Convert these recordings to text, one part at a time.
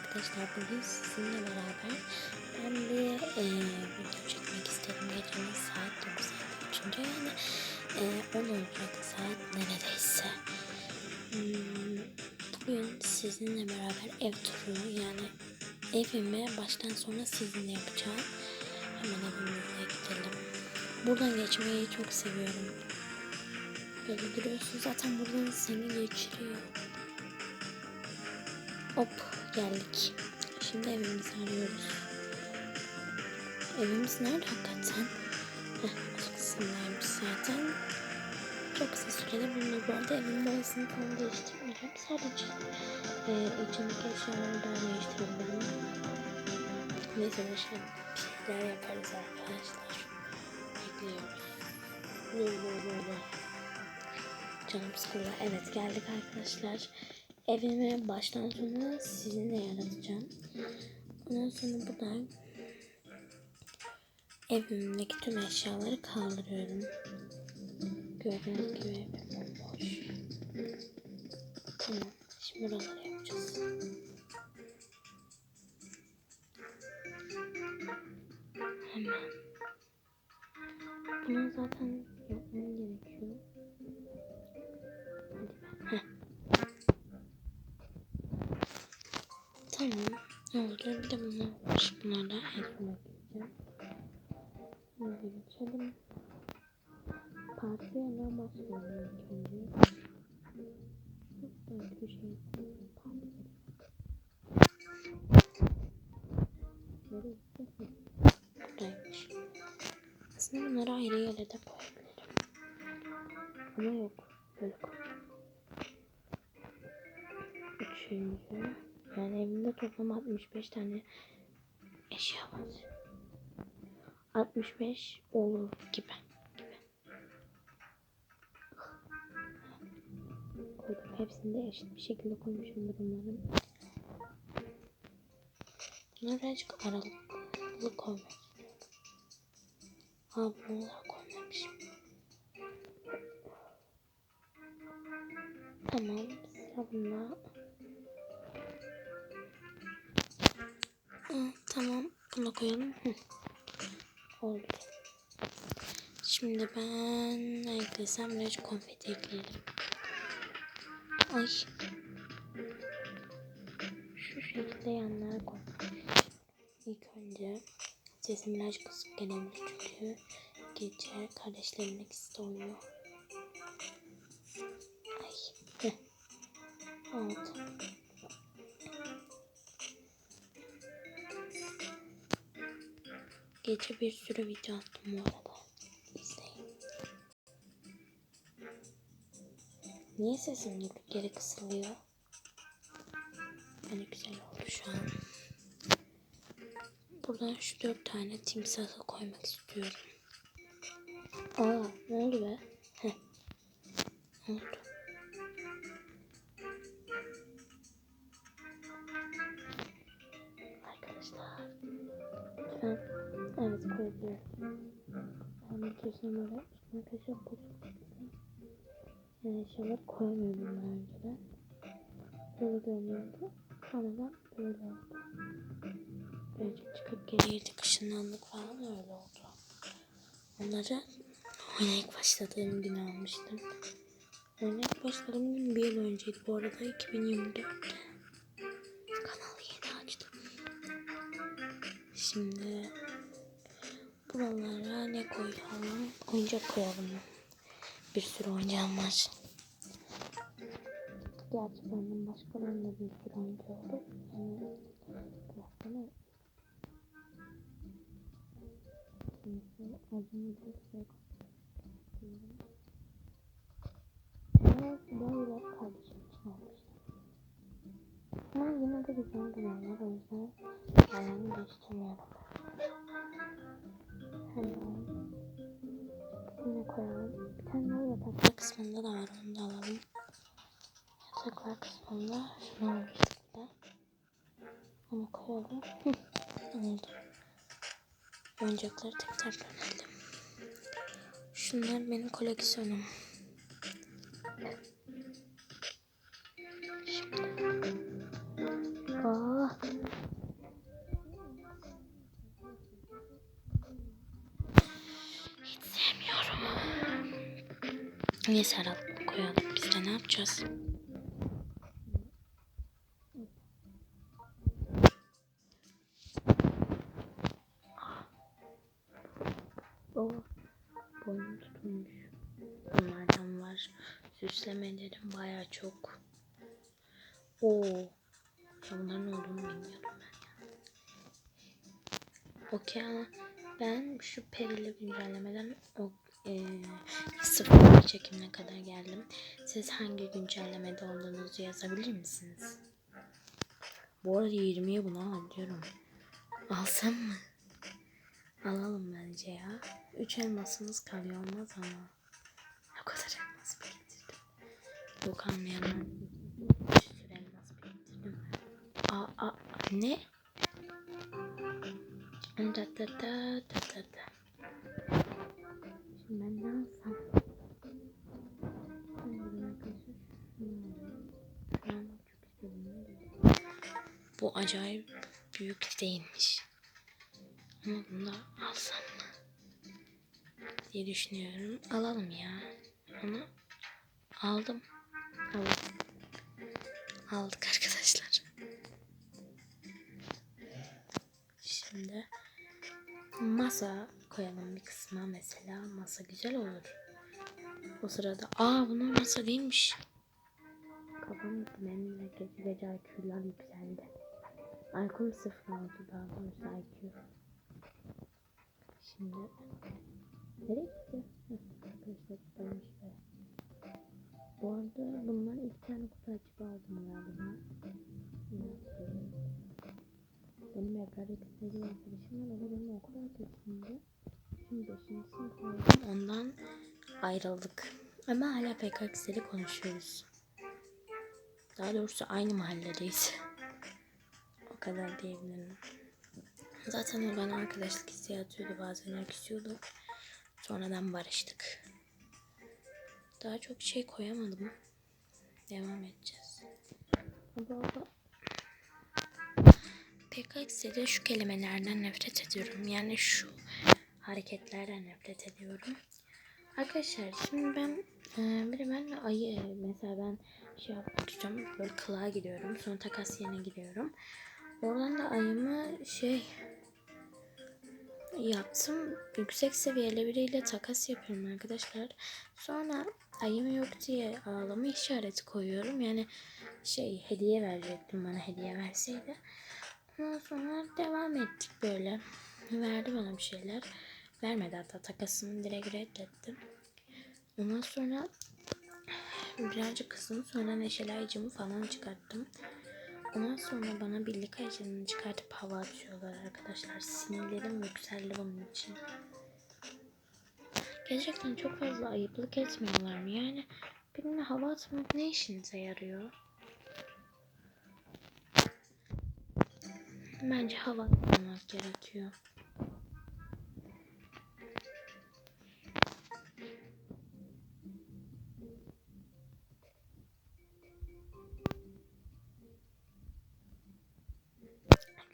arkadaşlar bugün sizinle beraber ben bir e, video çekmek istedim. Gecenin saat 9.53 yani e, 10 olacak saat neredeyse. Hmm, bugün sizinle beraber ev turu yani evimi baştan sona sizinle yapacağım. Hemen evimize gidelim. Buradan geçmeyi çok seviyorum. Böyle duruyorsun zaten buradan seni geçiriyor. Hop geldik. Şimdi evimizi arıyoruz. Evimiz nerede hakikaten? Heh, kısımdaymış zaten. Çok kısa sürede bulunur. Bu arada evimin boyasını falan değiştirmeyeceğim. Sadece e, içindeki eşyaları daha değiştirebilirim. Neyse dışarı bir şeyler yaparız arkadaşlar. Bekliyoruz. Canım sıkıldı. Evet geldik arkadaşlar. Evimi baştan sona sizinle yaratacağım. Ondan sonra buradan evimdeki tüm eşyaları kaldırıyorum. Gördüğünüz gibi evim boş. Tamam. Şimdi buraları yapacağız. Hemen. Bunu zaten De bunlar var. Bunlarla ezmek için. Şimdi geçelim. Partiye ne? Çok da bir şey. Buradaymış. Aslında bunları ayrı yere de koyabilirim. Ama yok. Böyle koy. Üçüncü. Yani evimde toplam 65 tane eşya var. 65 olur gibi. gibi. Koydum. Hepsini de eşit bir şekilde koymuşumdur umarım. Bunları birazcık aralıklı koymak. Ha bunu da koymamışım. Tamam. Sıra Tamam. Bunu koyalım. Hı. Oldu. Şimdi ben eklesem birazcık konfeti ekleyelim. Ay. Şu şekilde yanlara koy. İlk önce sesim birazcık kısık gelebilir çünkü gece kardeşlerimin ikisi de uyuyor. Ay. Heh. Oldu. Gece bir sürü video attım bu arada. Niye sesim durduk yere kısılıyor? Yani güzel oldu şu an. Buradan şu dört tane timsahı koymak istiyorum. Aa ne oldu be? Heh. Ne? Ben bir kesin böyle üstüne kaşık bozuk. Yani şeyler koyamıyordum daha önceden. Böyle görünüyordu. Sonradan böyle oldu. Birazcık çıkıp geriye ışınlandık falan öyle oldu. Onları oynayıp başladığım gün almıştım. Oynayıp başladığım gün bir yıl önceydi bu arada 2024'te. Kanalı yeni açtım. Şimdi buralara ne koyalım? Oyuncak koyalım. Bir sürü oyuncağım var. Gerçi benden başkalarının da bir sürü oyuncağı olur. Yani şey. Böyle kardeşim için almıştım. Ama yine de güzel duruyorlar. O yüzden ayağımı değiştirmiyorum. Bunu koyalım. Bir tane daha yataklar kısmında da var. Onu da alalım. Yataklar kısmında şunu almıştık Onu koyalım. Hı, oldu. Oyuncakları tekrar dönelim. Şunlar benim koleksiyonum. Niye Serhat koyalım? Biz de ne yapacağız? O boynum tutulmuş. Bunlardan var. Süslemelerim baya çok. Oo. Ya bunların olduğunu bilmiyordum ben. Okey ama ben şu perili güncellemeden o e, sıfır çekimine kadar geldim. Siz hangi güncellemede olduğunuzu yazabilir misiniz? Bu arada 20'ye bunu al diyorum. Alsam mı? Alalım bence ya. 3 elmasımız kalıyor olmaz ama. O kadar elmas biriktirdim. Yok almayanlar. Bir elmas biriktirdim. Aa, aa, ne? Da da da da da da. Acayip büyük değilmiş. Ama bunu da alsam mı? Diye düşünüyorum. Alalım ya. Ama aldım. Aldım. Aldık arkadaşlar. Şimdi masa koyalım bir kısma mesela. Masa güzel olur. O sırada aa bunlar masa değilmiş. Kafam de gece gece IQ'lar yükseldi. IQ'm sıfır oldu daha doğrusu IQ. Şimdi nereye gitti? Arkadaşlar buradaymış be. Bu arada bunlar iki tane kutu açıp aldım galiba. Benim evlerde kısmedi arkadaşım var. O da benim okul arkadaşımdı. Şimdi 5. sınıf. Ondan ayrıldık. Ama hala PKX'leri konuşuyoruz. Daha doğrusu aynı mahalledeyiz. O kadar diyebilirim. Zaten o bana arkadaşlık isteği. Bazen küsüyordu. Sonradan barıştık. Daha çok şey koyamadım. Devam edeceğiz. Baba baba. PKX'de şu kelimelerden nefret ediyorum. Yani şu hareketlerden nefret ediyorum. Arkadaşlar şimdi ben e, bir ben ayı mesela ben şey yapmak böyle kılığa gidiyorum sonra takas yerine gidiyorum. Oradan da ayımı şey yaptım yüksek seviyeli biriyle takas yapıyorum arkadaşlar. Sonra ayım yok diye ağlama işareti koyuyorum. Yani şey hediye verecektim bana hediye verseydi. Ondan sonra devam ettik böyle. Verdi bana bir şeyler. Vermedi hatta takasını direkt reddetti. Ondan sonra birazcık kızdım. Sonra neşeli ayıcımı falan çıkarttım. Ondan sonra bana birlik ayıcını çıkartıp hava atıyorlar arkadaşlar. Sinirlerim yükseldi bunun için. Gerçekten çok fazla ayıplık etmiyorlar mı? Yani birine hava atmak ne işinize yarıyor? Bence hava atmamak gerekiyor.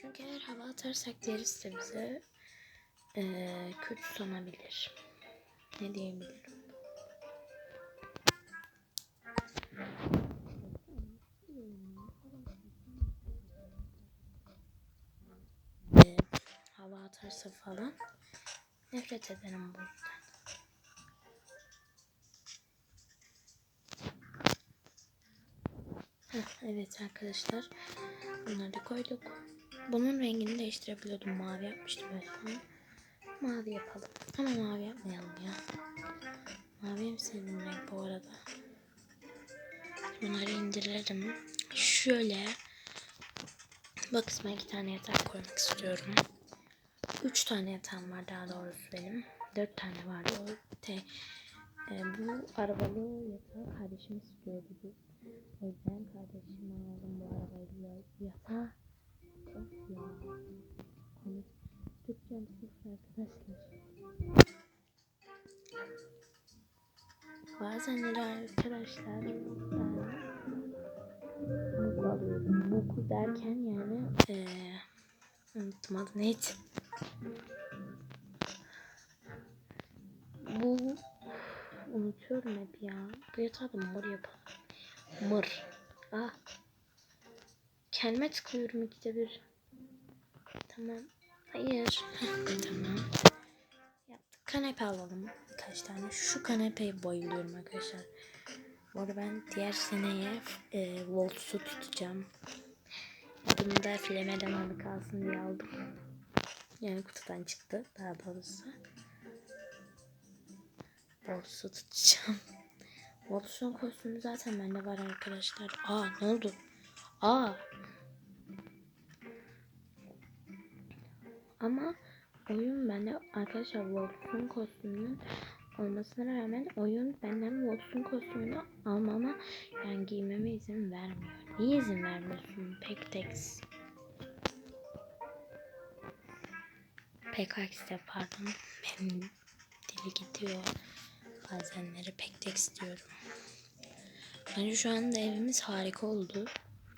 Çünkü eğer hava atarsak derisi de bize eee kötü sanabilir. Ne diyebilirim? Eee, hava atarsa falan nefret ederim bu yüzden. Heh, evet arkadaşlar. Bunları da koyduk. Bunun rengini değiştirebiliyordum. Mavi yapmıştım sonra. Mavi yapalım. Ama mavi yapmayalım ya. Mavi en sevdiğim renk bu arada. Bunları indirelim. Şöyle bu kısma iki tane yatak koymak istiyorum. Üç tane yatağım var daha doğrusu benim. Dört tane vardı. O te, e, bu arabalı yatağı kardeşim istiyordu. O yüzden kardeşime aldım bu arabayı yatağı. Of ya. Türkçem sıfır arkadaşlar. Bazenleri arkadaşlar ben muk alıyorum. Muku derken yani eee unuttum adı neydi? Bu unutuyorum hep ya. Bu yatağı da mor yapalım. Mır. Ah. Kendime tıklıyorum ikide bir. Tamam. Hayır. Tamam. Yaptık. Kanepe alalım. Kaç tane? Şu kanepeye bayılıyorum arkadaşlar. Bu arada ben diğer seneye e, Volts'u tutacağım. Bunu da Fleme'den alı kalsın diye aldım. Yani kutudan çıktı daha doğrusu. Volts'u tutacağım. Volts'un kostümü zaten bende var arkadaşlar. Aa ne oldu? Aa. Ama oyun bende arkadaşlar Wolf'un kostümünün olmasına rağmen oyun benden Wolf'un kostümünü almama yani giymeme izin vermiyor. Niye izin vermiyorsun Pektex? PKX'de pardon. Benim dili gidiyor. Bazenleri Pektex diyorum. Bence şu anda evimiz harika oldu.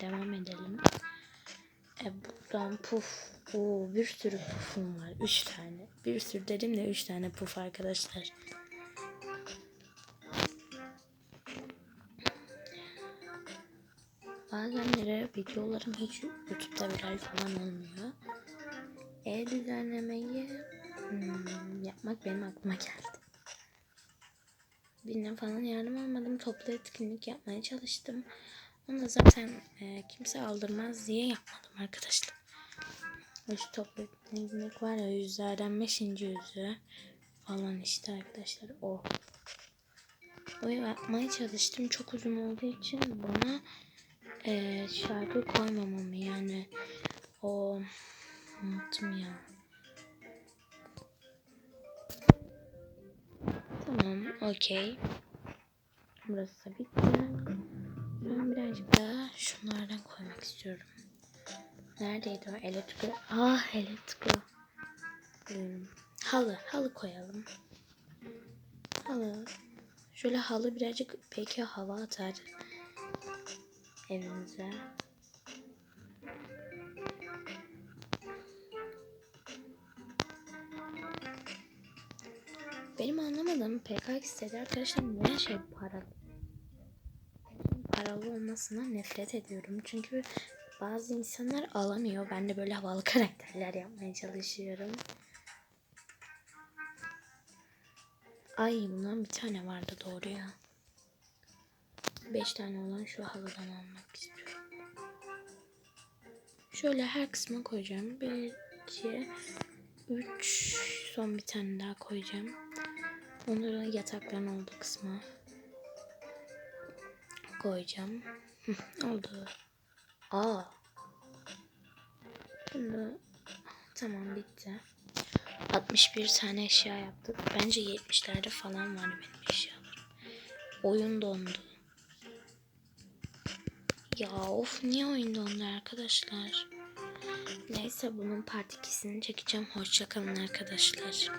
Devam edelim. E, buradan puf. Oo, bir sürü pufum var. Üç tane. Bir sürü dedim de üç tane puf arkadaşlar. Bazenleri videolarım hiç YouTube'da viral falan olmuyor. Ev düzenlemeyi hmm, yapmak benim aklıma geldi. Birine falan yardım almadım. Toplu etkinlik yapmaya çalıştım. Onu zaten e, kimse aldırmaz diye yapmadım arkadaşlar. Şu etkinlik var ya yüzlerden beşinci yüzü falan işte arkadaşlar o. O yapmaya çalıştım. Çok uzun olduğu için buna e, şarkı koymamamı yani o unuttum ya. Tamam, okey. Burası bitti. Ben birazcık daha şunlardan koymak istiyorum. Neredeydi o? Eletiko. Ah eletiko. Hmm. Halı. Halı koyalım. Halı. Şöyle halı birazcık belki hava atar. Evimize. Benim anlamadığım PKX'de arkadaşlar ne şey para paralı olmasına nefret ediyorum. Çünkü bazı insanlar alamıyor. Ben de böyle havalı karakterler yapmaya çalışıyorum. Ay bundan bir tane vardı doğru ya. Beş tane olan şu halıdan almak istiyorum. Şöyle her kısma koyacağım. Bir, iki, üç. Son bir tane daha koyacağım. Onları yatakların olduğu kısma koyacağım. Oldu. Aa. Bunu tamam bitti. 61 tane eşya yaptık. Bence 70'lerde falan var benim eşyalarım. Oyun dondu. Ya of niye oyun dondu arkadaşlar? Neyse bunun part 2'sini çekeceğim. Hoşçakalın arkadaşlar.